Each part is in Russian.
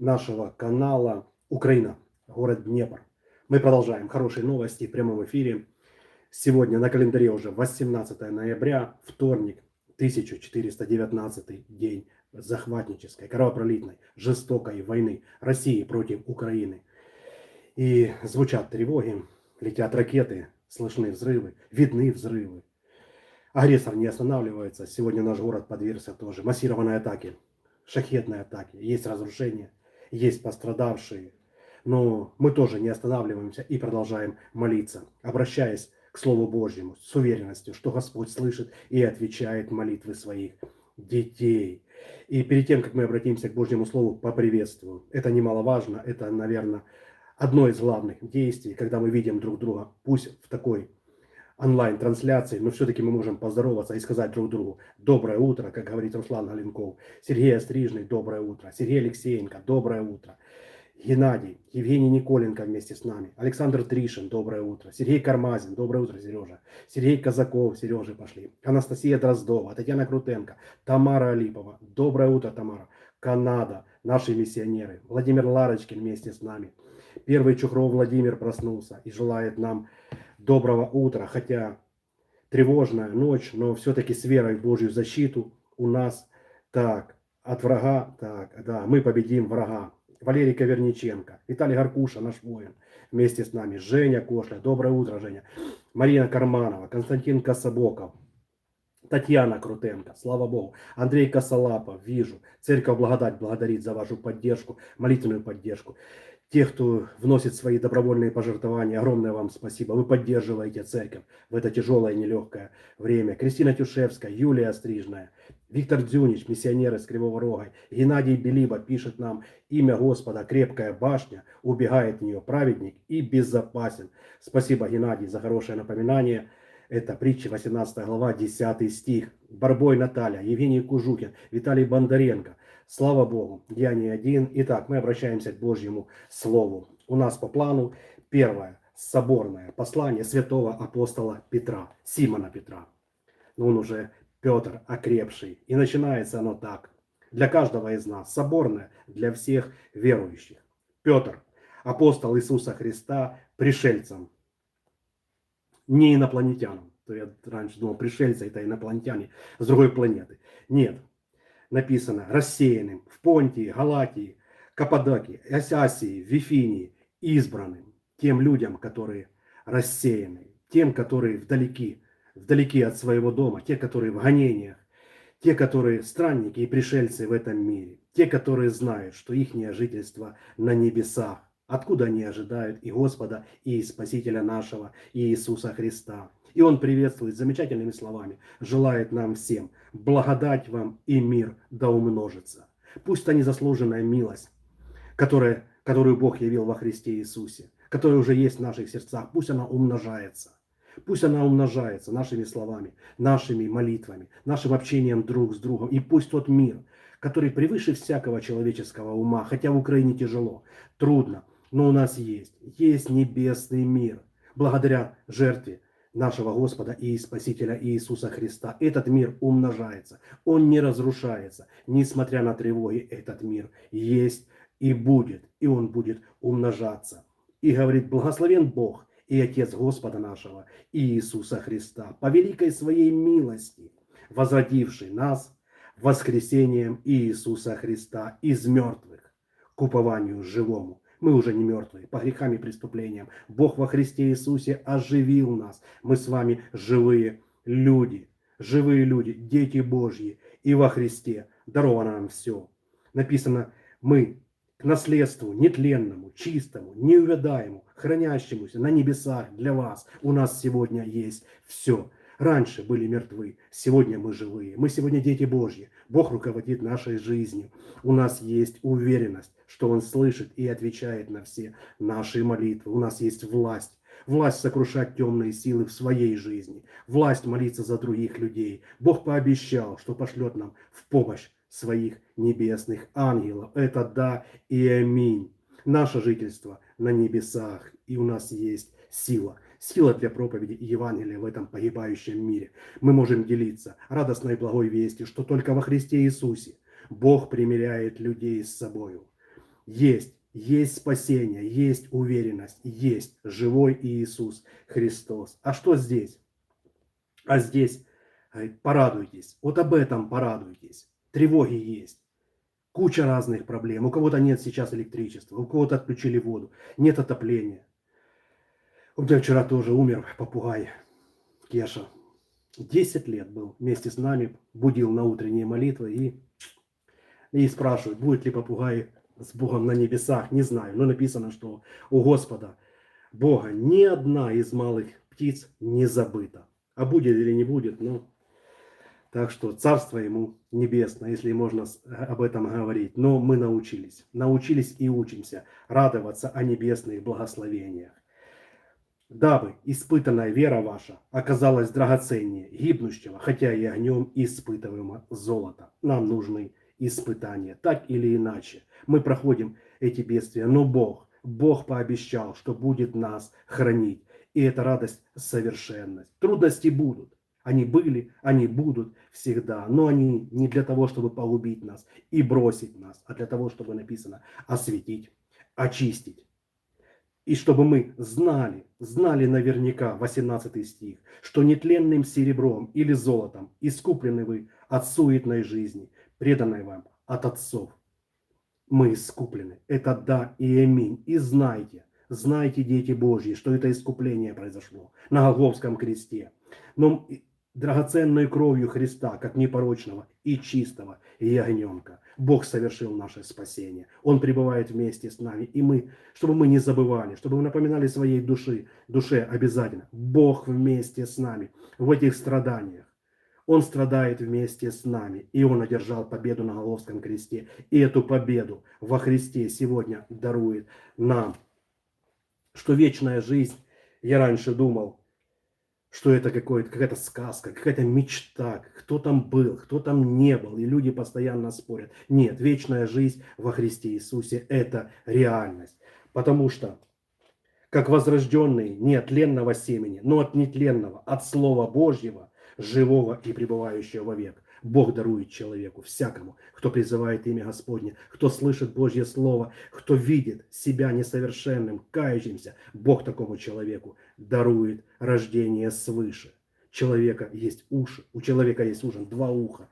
нашего канала Украина, город Днепр. Мы продолжаем хорошие новости в прямом эфире. Сегодня на календаре уже 18 ноября, вторник, 1419 день захватнической, кровопролитной, жестокой войны России против Украины. И звучат тревоги, летят ракеты, слышны взрывы, видны взрывы. Агрессор не останавливается. Сегодня наш город подвергся тоже массированной атаке, шахетной атаке. Есть разрушения, есть пострадавшие. Но мы тоже не останавливаемся и продолжаем молиться, обращаясь к Слову Божьему с уверенностью, что Господь слышит и отвечает молитвы своих детей. И перед тем, как мы обратимся к Божьему Слову, поприветствую. Это немаловажно, это, наверное, одно из главных действий, когда мы видим друг друга, пусть в такой онлайн-трансляции, но все-таки мы можем поздороваться и сказать друг другу «Доброе утро», как говорит Руслан Галенков, Сергей Острижный «Доброе утро», Сергей Алексеенко «Доброе утро», Геннадий, Евгений Николенко вместе с нами, Александр Тришин «Доброе утро», Сергей Кармазин «Доброе утро, Сережа», Сергей Казаков, Сережи пошли, Анастасия Дроздова, Татьяна Крутенко, Тамара Алипова. «Доброе утро, Тамара», Канада, наши миссионеры, Владимир Ларочкин вместе с нами, Первый Чухров Владимир проснулся и желает нам доброго утра, хотя тревожная ночь, но все-таки с верой в Божью защиту у нас так, от врага, так, да, мы победим врага. Валерий Коверниченко, Виталий Гаркуша, наш воин, вместе с нами, Женя Кошля, доброе утро, Женя, Марина Карманова, Константин Кособоков, Татьяна Крутенко, слава Богу, Андрей Косолапов, вижу, Церковь Благодать благодарит за вашу поддержку, молитвенную поддержку. Тех, кто вносит свои добровольные пожертвования, огромное вам спасибо. Вы поддерживаете церковь в это тяжелое, нелегкое время. Кристина Тюшевская, Юлия Стрижная, Виктор Дзюнич, миссионер из Кривого Рога, Геннадий Белиба пишет нам имя Господа, крепкая башня, убегает в нее праведник и безопасен. Спасибо, Геннадий, за хорошее напоминание. Это притча 18 глава, 10 стих. Барбой Наталья, Евгений Кужукин, Виталий Бондаренко. Слава Богу, я не один. Итак, мы обращаемся к Божьему Слову. У нас по плану первое соборное послание святого апостола Петра, Симона Петра. Но он уже Петр окрепший. И начинается оно так. Для каждого из нас соборное, для всех верующих. Петр, апостол Иисуса Христа, пришельцам, не инопланетянам. То я раньше думал, пришельцы это инопланетяне с другой планеты. Нет, написано рассеянным в Понтии, Галатии, Каппадокии, Асии, Вифинии, избранным, тем людям, которые рассеяны, тем, которые вдалеки, вдалеки от своего дома, те, которые в гонениях, те, которые странники и пришельцы в этом мире, те, которые знают, что их жительство на небесах, откуда они ожидают и Господа, и Спасителя нашего, и Иисуса Христа. И он приветствует замечательными словами, желает нам всем благодать вам и мир да умножится. Пусть та незаслуженная милость, которая, которую Бог явил во Христе Иисусе, которая уже есть в наших сердцах, пусть она умножается. Пусть она умножается нашими словами, нашими молитвами, нашим общением друг с другом. И пусть тот мир, который превыше всякого человеческого ума, хотя в Украине тяжело, трудно, но у нас есть, есть небесный мир, благодаря жертве нашего Господа и Спасителя Иисуса Христа. Этот мир умножается, он не разрушается. Несмотря на тревоги, этот мир есть и будет, и он будет умножаться. И говорит, благословен Бог и Отец Господа нашего Иисуса Христа, по великой своей милости, возродивший нас воскресением Иисуса Христа из мертвых к упованию живому мы уже не мертвые по грехам и преступлениям. Бог во Христе Иисусе оживил нас. Мы с вами живые люди. Живые люди, дети Божьи. И во Христе даровано нам все. Написано, мы к наследству нетленному, чистому, неувядаемому, хранящемуся на небесах для вас. У нас сегодня есть все. Раньше были мертвы, сегодня мы живые. Мы сегодня дети Божьи. Бог руководит нашей жизнью. У нас есть уверенность, что Он слышит и отвечает на все наши молитвы. У нас есть власть. Власть сокрушать темные силы в своей жизни. Власть молиться за других людей. Бог пообещал, что пошлет нам в помощь своих небесных ангелов. Это да и аминь. Наше жительство на небесах. И у нас есть сила сила для проповеди Евангелия в этом погибающем мире. Мы можем делиться радостной благой вестью, что только во Христе Иисусе Бог примиряет людей с собою. Есть, есть спасение, есть уверенность, есть живой Иисус Христос. А что здесь? А здесь говорит, порадуйтесь, вот об этом порадуйтесь. Тревоги есть. Куча разных проблем. У кого-то нет сейчас электричества, у кого-то отключили воду, нет отопления. У меня вчера тоже умер попугай Кеша. 10 лет был вместе с нами, будил на утренние молитвы и, и спрашивают, будет ли попугай с Богом на небесах, не знаю. Но написано, что у Господа Бога ни одна из малых птиц не забыта. А будет или не будет, ну, так что царство ему небесное, если можно об этом говорить. Но мы научились, научились и учимся радоваться о небесных благословениях. Дабы испытанная вера ваша оказалась драгоценнее гибнущего, хотя и огнем испытываемого золота. Нам нужны испытания, так или иначе. Мы проходим эти бедствия, но Бог, Бог пообещал, что будет нас хранить. И это радость совершенность. Трудности будут, они были, они будут всегда, но они не для того, чтобы погубить нас и бросить нас, а для того, чтобы написано осветить, очистить. И чтобы мы знали, знали наверняка, 18 стих, что нетленным серебром или золотом искуплены вы от суетной жизни, преданной вам от отцов. Мы искуплены. Это да и аминь. И знайте, знайте, дети Божьи, что это искупление произошло на Голговском кресте. Но драгоценной кровью Христа, как непорочного и чистого ягненка. Бог совершил наше спасение. Он пребывает вместе с нами. И мы, чтобы мы не забывали, чтобы мы напоминали своей души, душе обязательно, Бог вместе с нами в этих страданиях. Он страдает вместе с нами, и Он одержал победу на Головском кресте. И эту победу во Христе сегодня дарует нам. Что вечная жизнь, я раньше думал, что это какая-то сказка, какая-то мечта, кто там был, кто там не был, и люди постоянно спорят. Нет, вечная жизнь во Христе Иисусе – это реальность. Потому что, как возрожденный не от ленного семени, но от нетленного, от Слова Божьего, живого и пребывающего вовек, Бог дарует человеку, всякому, кто призывает имя Господне, кто слышит Божье Слово, кто видит себя несовершенным, кающимся. Бог такому человеку дарует рождение свыше. Человека есть уши, у человека есть ужин, два уха.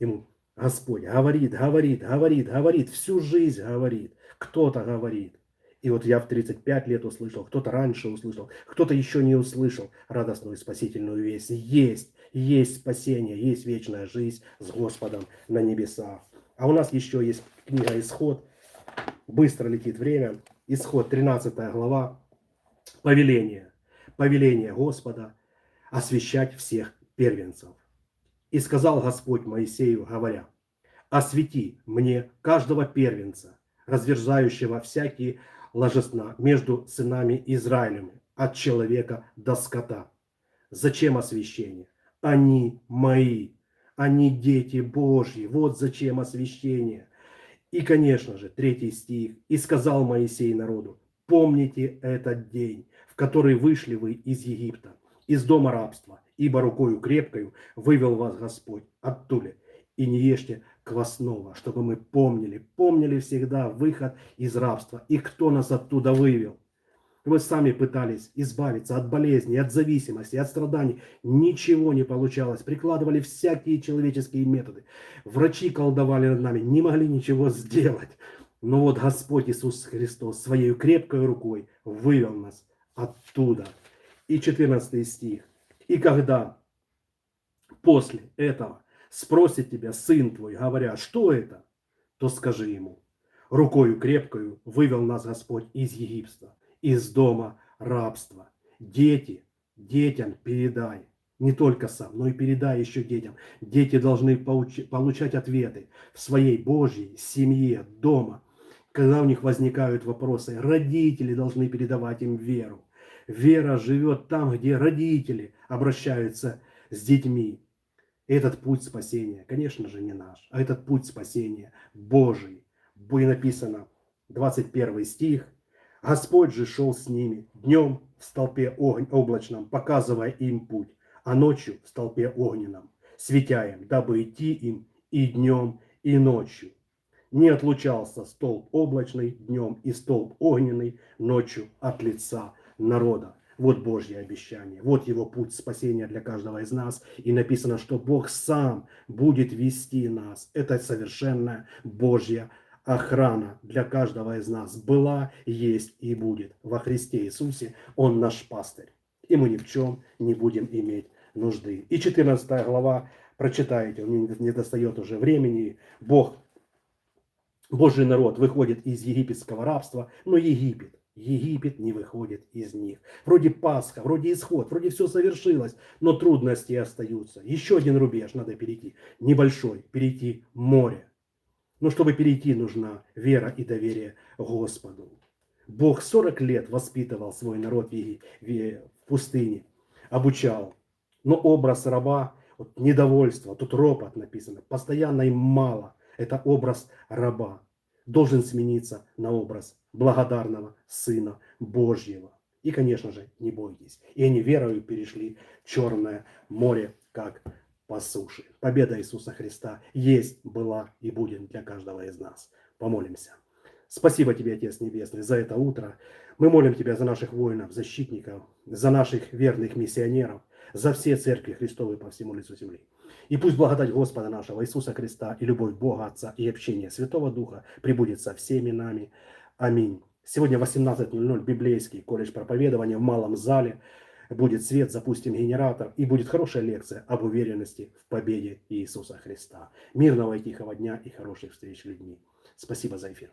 Ему Господь говорит, говорит, говорит, говорит, всю жизнь говорит. Кто-то говорит. И вот я в 35 лет услышал, кто-то раньше услышал, кто-то еще не услышал радостную спасительную весть. Есть, есть спасение, есть вечная жизнь с Господом на небесах. А у нас еще есть книга «Исход». Быстро летит время. Исход, 13 глава. Повеление. Повеление Господа освящать всех первенцев. И сказал Господь Моисею, говоря, «Освети мне каждого первенца, разверзающего всякие ложесна между сынами Израилем от человека до скота. Зачем освящение? Они мои, они дети Божьи. Вот зачем освящение. И, конечно же, третий стих. «И сказал Моисей народу, помните этот день, в который вышли вы из Египта, из дома рабства, ибо рукою крепкою вывел вас Господь оттуда. И не ешьте квасного, чтобы мы помнили, помнили всегда выход из рабства и кто нас оттуда вывел. Вы сами пытались избавиться от болезней, от зависимости, от страданий. Ничего не получалось. Прикладывали всякие человеческие методы. Врачи колдовали над нами, не могли ничего сделать. Но вот Господь Иисус Христос своей крепкой рукой вывел нас оттуда. И 14 стих. И когда после этого спросит тебя сын твой, говоря, что это, то скажи ему, рукою крепкою вывел нас Господь из Египта, из дома рабства. Дети, детям передай, не только сам, но и передай еще детям. Дети должны получать ответы в своей Божьей семье, дома. Когда у них возникают вопросы, родители должны передавать им веру. Вера живет там, где родители обращаются с детьми. Этот путь спасения, конечно же, не наш, а этот путь спасения Божий. Будет написано, 21 стих, Господь же шел с ними днем в столпе огонь облачном, показывая им путь, а ночью в столпе огненном, светя им, дабы идти им и днем, и ночью. не отлучался столб облачный днем и столб огненный ночью от лица народа. Вот Божье обещание, вот его путь спасения для каждого из нас. И написано, что Бог сам будет вести нас. Это совершенная Божья охрана для каждого из нас была, есть и будет. Во Христе Иисусе Он наш пастырь. И мы ни в чем не будем иметь нужды. И 14 глава, прочитайте, мне не достает уже времени. Бог, Божий народ выходит из египетского рабства, но Египет Египет не выходит из них. Вроде Пасха, вроде исход, вроде все совершилось, но трудности остаются. Еще один рубеж надо перейти, небольшой, перейти море. Но чтобы перейти, нужна вера и доверие Господу. Бог 40 лет воспитывал свой народ в пустыне, обучал. Но образ раба, вот недовольство, тут ропот написано, постоянно им мало. Это образ раба должен смениться на образ благодарного Сына Божьего. И, конечно же, не бойтесь. И они верою перешли Черное море, как по суше. Победа Иисуса Христа есть, была и будет для каждого из нас. Помолимся. Спасибо тебе, Отец Небесный, за это утро. Мы молим Тебя за наших воинов, защитников, за наших верных миссионеров, за все церкви Христовы по всему лицу земли. И пусть благодать Господа нашего Иисуса Христа и любовь Бога Отца и общение Святого Духа прибудет со всеми нами. Аминь. Сегодня 18.00 библейский колледж проповедования в малом зале. Будет свет, запустим генератор и будет хорошая лекция об уверенности в победе Иисуса Христа. Мирного и тихого дня и хороших встреч с людьми. Спасибо за эфир.